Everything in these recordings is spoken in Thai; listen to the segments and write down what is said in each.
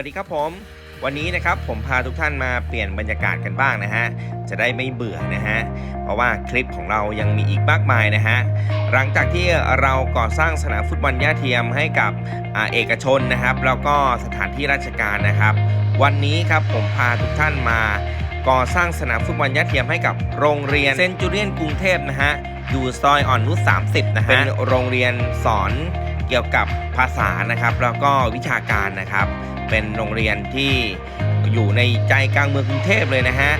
วัสดีครับผม วันนี้นะครับผมพาทุกท่านมาเปลี่ยนบรรยากาศกันบ้างนะฮะจะได้ไม่เบื่อนะฮะเพราะว่าคลิปของเรายังมีอีกมากมายนะฮะหลังจากที่เราก่อสร้างสนามฟุตบอลหญ้าเทียมให้กับอเอกชนนะครับ แล้วก็สถานที่ราชการนะครับ วันนี้ครับผมพาทุกท่านมาก่อสร้างสนามฟุตบอลหญ้าเทียมให้กับโรงเรียนเซนจูเรียนกรุงเทพนะฮะอยู่ซอยอ่อนนุช30นะฮะเป็นโรงเรียนสอน เกี่ยวกับภาษานะครับ แล้วก็วิชาการนะครับ เป็นโรงเรียนที่อยู่ในใจกลางเมืองกรุงเทพเลยนะฮะ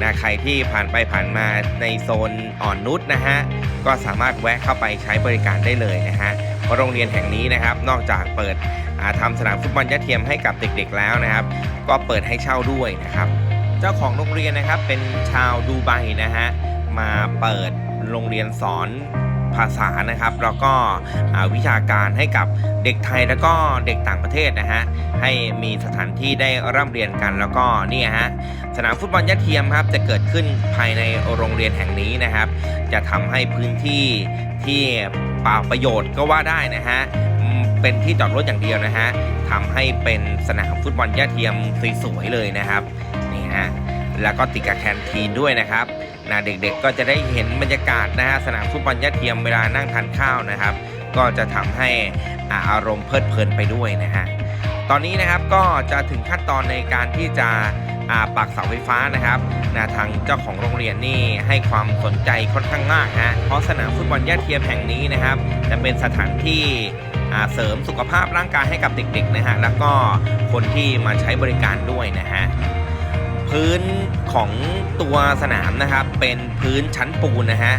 นะใครที่ผ่านไปผ่านมาในโซนอ่อนนุชนะฮะก็สามารถแวะเข้าไปใช้บริการได้เลยนะฮะเพราะโรงเรียนแห่งนี้นะครับ นอกจากเปิดอ่าทำสนามฟุตบอลยะเทียมให้กับเด็กๆแล้วนะครับ ก็เปิดให้เช่าด้วยนะครับ เจ้าของโรงเรียนนะครับเป็นชาวดูไบนะฮะมาเปิดโรงเรียนสอน ภาษานะครับ แล้วก็วิชาการให้กับเด็กไทยแล้วก็เด็กต่างประเทศนะฮะให้มีสถานที่ได้ร่ำเรียนกันแล้วก็นี่ฮะสนามฟุตบอลยะเทียมครับจะเกิดขึ้นภายในโรงเรียนแห่งนี้นะครับ จะทำให้พื้นที่ที่เปล่าประโยชน์ก็ว่าได้นะฮะเป็นที่จอดรถอย่างเดียวนะฮะทำให้เป็นสนามฟุตบอลยะเทียมสวยๆเลยนะครับนี่ฮะแล้วก็ติดกับแคนทีนด้วยนะครับ นะเด็กๆก็จะได้เห็นบรรยากาศนะฮะสนามฟุตบอลยะเทียมเวลานั่งทานข้าวนะครับ ก็จะทำให้อารมณ์เพลิดเพลินไปด้วยนะฮะตอนนี้นะครับก็จะถึงขั้นตอนในการที่จะปักเสาไฟฟ้านะครับนะทางเจ้าของโรงเรียนนี่ให้ความสนใจค่อนข้างมากฮะเพราะสนามฟุตบอลย่าเทียมแห่งนี้นะครับ จะเป็นสถานที่เสริมสุขภาพร่างกายให้กับเด็กๆนะฮะแล้วก็คนที่มาใช้บริการด้วยนะฮะ พื้นของตัวสนามนะครับ เป็นพื้นชั้นปูนนะฮะ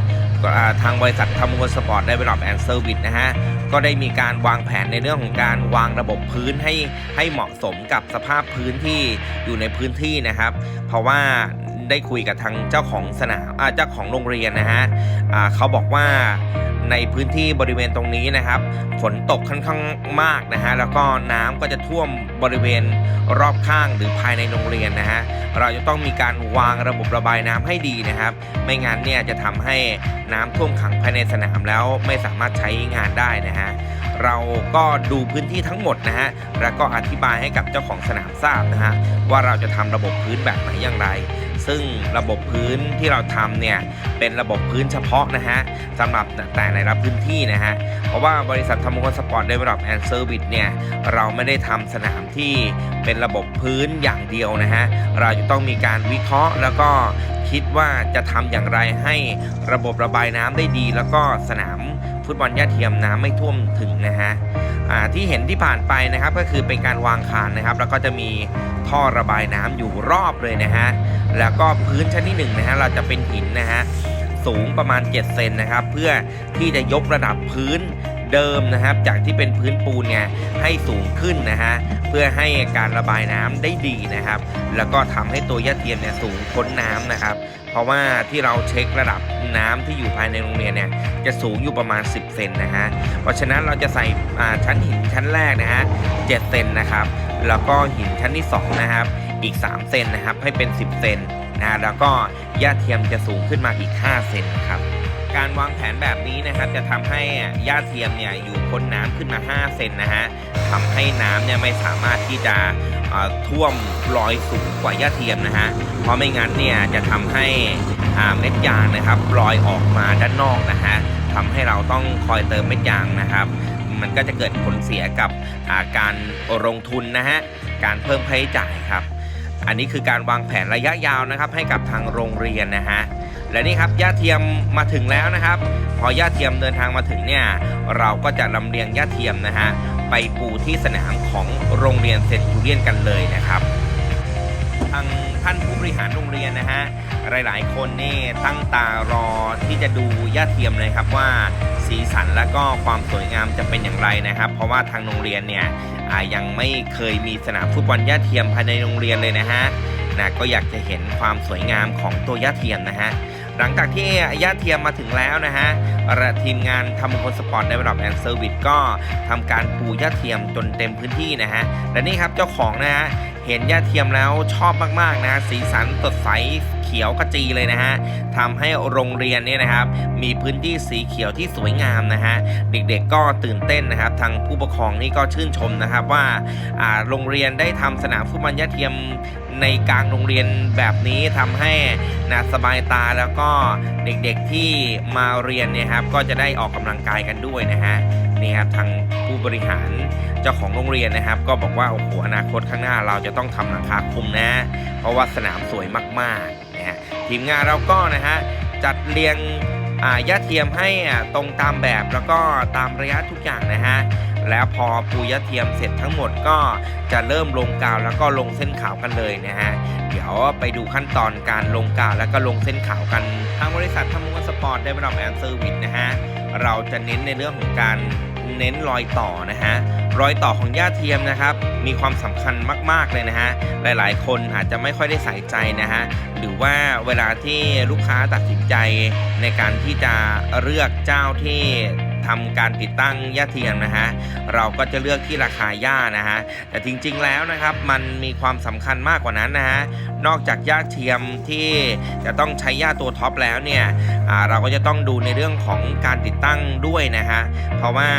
ทางบริษัททำมงคลสปอร์ตได้ไปรับแอนเซอร์วิสนะฮะ ก็ได้มีการวางแผนในเรื่องของการวางระบบพื้นให้ให้เหมาะสมกับสภาพพื้นที่อยู่ในพื้นที่นะครับ เพราะว่า ได้คุยกับทางเจ้าของสนามอาเจ้าของโรงเรียนนะฮะเขาบอกว่าในพื้นที่บริเวณตรงนี้นะครับ ฝนตกค่อนข้างมากนะฮะแล้วก็น้ำก็จะท่วมบริเวณรอบข้างหรือภายในโรงเรียนนะฮะเราจะต้องมีการวางระบบระบายน้ำให้ดีนะครับ ไม่งั้นเนี่ยจะทำให้น้ำท่วมขังภายในสนามแล้วไม่สามารถใช้งานได้นะฮะเราก็ดูพื้นที่ทั้งหมดนะฮะแล้วก็อธิบายให้กับเจ้าของสนามทราบนะฮะว่าเราจะทำระบบพื้นแบบไหนอย่างไร ซึ่งระบบพื้นที่เราทำเนี่ยเป็นระบบพื้นเฉพาะนะฮะสำหรับแต่ในรับพื้นที่นะฮะเพราะว่าบริษัทธรรมกรสปอร์ตเดเวลลอปแอนด์เซอร์วิสเนี่ยเราไม่ได้ทำสนามที่เป็นระบบพื้นอย่างเดียวนะฮะเราจะต้องมีการวิเคราะห์แล้วก็คิดว่าจะทำอย่างไรให้ระบบระบายน้ำได้ดี แล้วก็สนาม ฟุตบอลหญ้าเทียมน้ำไม่ท่วมถึงนะฮะอ่าที่เห็นที่ผ่านไปนะครับก็คือเป็นการวางคานนะครับ แล้วก็จะมีท่อระบายน้ำอยู่รอบเลยนะฮะแล้วก็พื้นชั้นที่หนึ่งนะฮะเราจะเป็นหินนะฮะสูงประมาณ 7 เซนนะครับ เพื่อที่จะยกระดับพื้นเดิมนะครับ จากที่เป็นพื้นปูนเนี่ยให้สูงขึ้นนะฮะเพื่อให้การระบายน้ำได้ดีนะครับ แล้วก็ทำให้ตัวหญ้าเทียมเนี่ยสูงพ้นน้ำนะครับ เพราะว่าที่เราเช็คระดับน้ำที่อยู่ภายในโรงเรียนเนี่ยจะสูงอยู่ประมาณ 10 เซนนะฮะเพราะฉะนั้นเราจะใส่ชั้นหินชั้นแรกนะฮะ7เซนนะครับแล้วก็หินชั้นที่2นะครับอีก 3 เซนนะครับให้เป็น 10 เซนนะแล้วก็หญ้าเทียมจะสูงขึ้นมาอีก 5 เซนนะครับ การวางแผนแบบนี้นะครับจะทำให้หญ้าเทียมเนี่ยอยู่พ้นน้ำขึ้นมา 5 เซนนะฮะทำให้น้ำเนี่ยไม่สามารถที่จะท่วมลอยสูงกว่าหญ้าเทียมนะฮะเพราะไม่งั้นเนี่ยจะทำให้อ่าเม็ดยางนะครับลอยออกมาด้านนอกนะฮะทำให้เราต้องคอยเติมเม็ดยางนะครับ มันก็จะเกิดผลเสียกับาการลงทุนนะฮะการเพิ่มค่าใช้จ่ายครับ อันนี้คือการวางแผนระยะยาวนะครับ ให้กับทางโรงเรียนนะฮะ และนี่ครับย่าเทียมมาถึงแล้วนะครับ พอย่าเทียมเดินทางมาถึงเนี่ยเราก็จะลำเลียงย่าเทียมนะฮะไปปูที่สนามของโรงเรียนเซนต์จูเลียนกันเลยนะครับ ทางท่านผู้บริหารโรงเรียนนะฮะหลายๆ คนนี่ตั้งตารอที่จะดูย่าเทียมเลยครับว่าสีสันและก็ความสวยงามจะเป็นอย่างไรนะครับ เพราะว่าทางโรงเรียนเนี่ยยังไม่เคยมีสนามฟุตบอลย่าเทียมภายในโรงเรียนเลยนะฮะนะก็อยากจะเห็นความสวยงามของตัวย่าเทียมนะฮะ หลังจากที่ย่าเทียมมาถึงแล้วนะฮะระทีมงานทำมงคลสปอร์ตในระดับแอนเซอร์วิสก็ทำการปูย่าเทียมจนเต็มพื้นที่นะฮะและนี่ครับเจ้าของนะฮะ เห็นย่าเทียมแล้วชอบมากๆนะ สีสันสดใสเขียวขจีเลยนะฮะทำให้โรงเรียนเนี่ยนะครับ มีพื้นที่สีเขียวที่สวยงามนะฮะเด็กๆก็ตื่นเต้นนะครับ ทางผู้ปกครองนี่ก็ชื่นชมนะครับว่าโรงเรียนได้ทำสนามฟุตบอลยอดเทียมในกลางโรงเรียนแบบนี้ทำให้นะสบายตาแล้วก็เด็กๆที่มาเรียนเนี่ยครับก็จะได้ออกกำลังกายกันด้วยนะฮะ นี่ครับทางผู้บริหารเจ้าของโรงเรียนนะครับ ก็บอกว่าโอ้โหอนาคตข้างหน้าเราจะต้องทำหลังคาคุมนะ เพราะว่าสนามสวยมากๆนะฮะทีมงานเราก็นะฮะจัดเรียงอ่าย่าเทียมให้อะตรงตามแบบแล้วก็ตามระยะทุกอย่างนะฮะแล้วพอปูย่าเทียมเสร็จทั้งหมดก็จะเริ่มลงกาวแล้วก็ลงเส้นขาวกันเลยนะฮะ เดี๋ยวไปดูขั้นตอนการลงกาวแล้วก็ลงเส้นขาวกัน ทางบริษัททำมวนสปอร์ตได้รับแอนเซอร์วิสนะฮะ เราจะเน้นในเรื่องของการ เน้นรอยต่อนะฮะรอยต่อของย่าเทียมนะครับ มีความสำคัญมากๆเลยนะฮะหลายๆ คนอาจจะไม่ค่อยได้ใส่ใจนะฮะหรือว่าเวลาที่ลูกค้าตัดสินใจในการที่จะเลือกเจ้าที่ ทำการติดตั้งย่าเทียมนะฮะเราก็จะเลือกที่ราคาย่านะฮะแต่จริงๆแล้วนะครับมันมีความสำคัญมากกว่านั้นนะฮะนอกจากย่าเทียมที่จะต้องใช้ย่าตัวท็อปแล้วเนี่ยเราก็จะต้องดูในเรื่องของการติดตั้งด้วยนะฮะเพราะว่า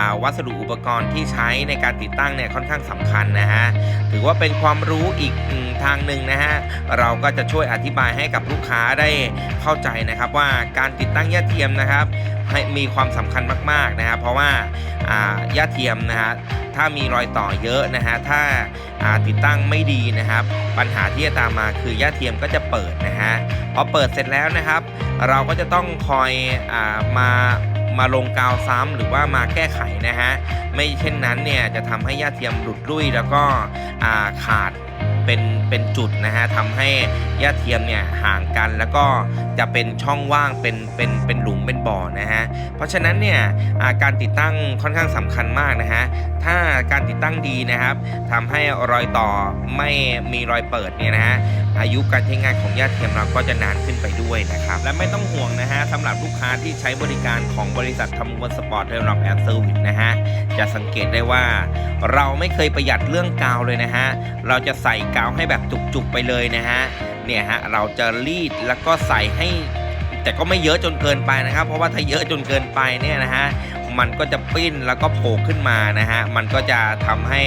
าวัสดุอุปกรณ์ที่ใช้ในการติดตั้งเนี่ยค่อนข้างสำคัญนะฮะถือว่าเป็นความรู้อีกทางหนึ่งนะฮะเราก็จะช่วยอธิบายให้กับลูกค้าได้เข้าใจนะครับว่าการติดตั้งย่าเทียมนะครับ ให้มีความสำคัญมากๆนะครับเพราะว่าย่าเทียมนะฮะถ้ามีรอยต่อเยอะนะฮะถ้าาติดตั้งไม่ดีนะครับ ปัญหาที่จะตามมาคือย่าเทียมก็จะเปิดนะฮะพอเปิดเสร็จแล้วนะครับ เราก็จะต้องคอยอามามาลงกาวซ้ำหรือว่ามาแก้ไขนะฮะไม่เช่นนั้นเนี่ยจะทำให้ย่าเทียมหลุดลุ่ยแล้วก็าขาด เป็นเป็นจุดนะฮะทำให้ย่าเทียมเนี่ยห่างกันแล้วก็จะเป็นช่องว่างเป็นเป็นเป็นหลุมเป็นบ่อนะฮะเพราะฉะนั้นเนี่ยาการติดตั้งค่อนข้างสำคัญมากนะฮะถ้าการติดตั้งดีนะครับทำให้รอยต่อไม่มีรอยเปิดเนี่ยนะฮะอายุการใช้งานของย่าเทียมเราก็จะนานขึ้นไปด้วยนะครับและไม่ต้องห่วงนะฮะสำหรับลูกค้าที่ใช้บริการของบริษัททำมวลสปอร์ตเดลล์แอนด์เซอร์วิสนะฮะจะสังเกตได้ว่า เราไม่เคยประหยัดเรื่องกาวเลยนะฮะเราจะใส่กาวให้แบบจุกๆไปเลยนะฮะเนี่ยฮะเราจะรีดแล้วก็ใส่ให้แต่ก็ไม่เยอะจนเกินไปนะครับ เพราะว่าถ้าเยอะจนเกินไปเนี่ยนะฮะ มันก็จะปิ้นแล้วก็โผล่ขึ้นมานะฮะมันก็จะทำให้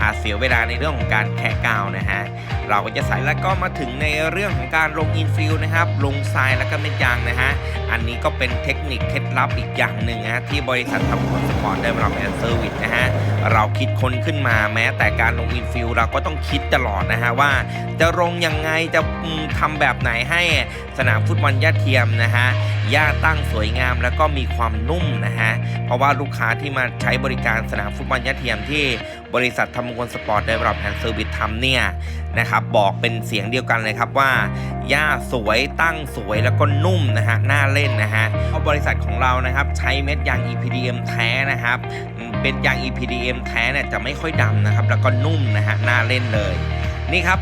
อาเสียเวลาในเรื่องของการแคะกาวนะฮะเราก็จะใส่แล้วก็มาถึงในเรื่องของการลงอินฟิลนะครับลงทรายแล้วก็เม็ดยางนะฮะอันนี้ก็เป็นเทคนิคเคล็ดลับอีกอย่างหนึ่งนะฮะที่บริษัททำผลสปอร์ตได้รับแอนเซอร์วิสนะฮะเราคิดค้นขึ้นมาแม้แต่การลงอินฟิลเราก็ต้องคิดตลอดนะฮะว่า จะลงยังไงจะอืมทำแบบไหนให้สนามฟุตบอลย่าเทียมนะฮะหญ้าตั้งสวยงามแล้วก็มีความนุ่มนะฮะเพราะว่าลูกค้าที่มาใช้บริการสนามฟุตบอลย่าเทียมที่บริษัททำมงคลสปอร์ตได้รับแอนเซอร์วิสทำเนี่ยนะครับบอกเป็นเสียงเดียวกันเลยครับว่าหญ้าสวยตั้งสวยแล้วก็นุ่มนะฮะน่าเล่นนะฮะเพราะบริษัทของเรานะครับใช้เม็ดยาง EPDM แท้นะครับเป็นยาง EPDM แท้เนี่ยจะไม่ค่อยดำนะครับแล้วก็นุ่มนะฮะน่าเล่นเลยนี่ครับ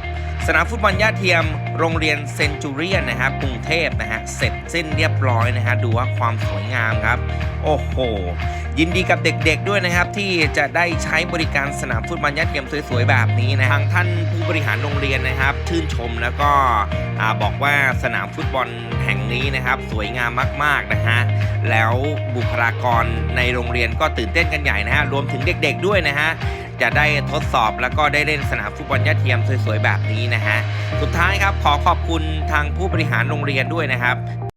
สนามฟุตบอลย่าเทียมโรงเรียนเซนจูเรียนนะครับกรุงเทพนะฮะเสร็จสิ้นเรียบร้อยนะฮะดูว่าความสวยงามครับ โอ้โห ยินดีกับเด็กๆด้วยนะครับ ที่จะได้ใช้บริการสนามฟุตบอลย่าเทียมสวยๆแบบนี้นะทางท่านผู้บริหารโรงเรียนนะครับ ชื่นชมแล้วก็บอกว่าสนามฟุตบอลแห่งนี้นะครับ สวยงามมากๆนะฮะแล้วบุคลากรในโรงเรียนก็ตื่นเต้นกันใหญ่นะฮะรวมถึงเด็ก ๆด้วยนะฮะ จะได้ทดสอบแล้วก็ได้เล่นสนามฟุตบอลยอดเทียมสวยๆแบบนี้นะฮะสุดท้ายครับขอขอบคุณทางผู้บริหารโรงเรียนด้วยนะครับ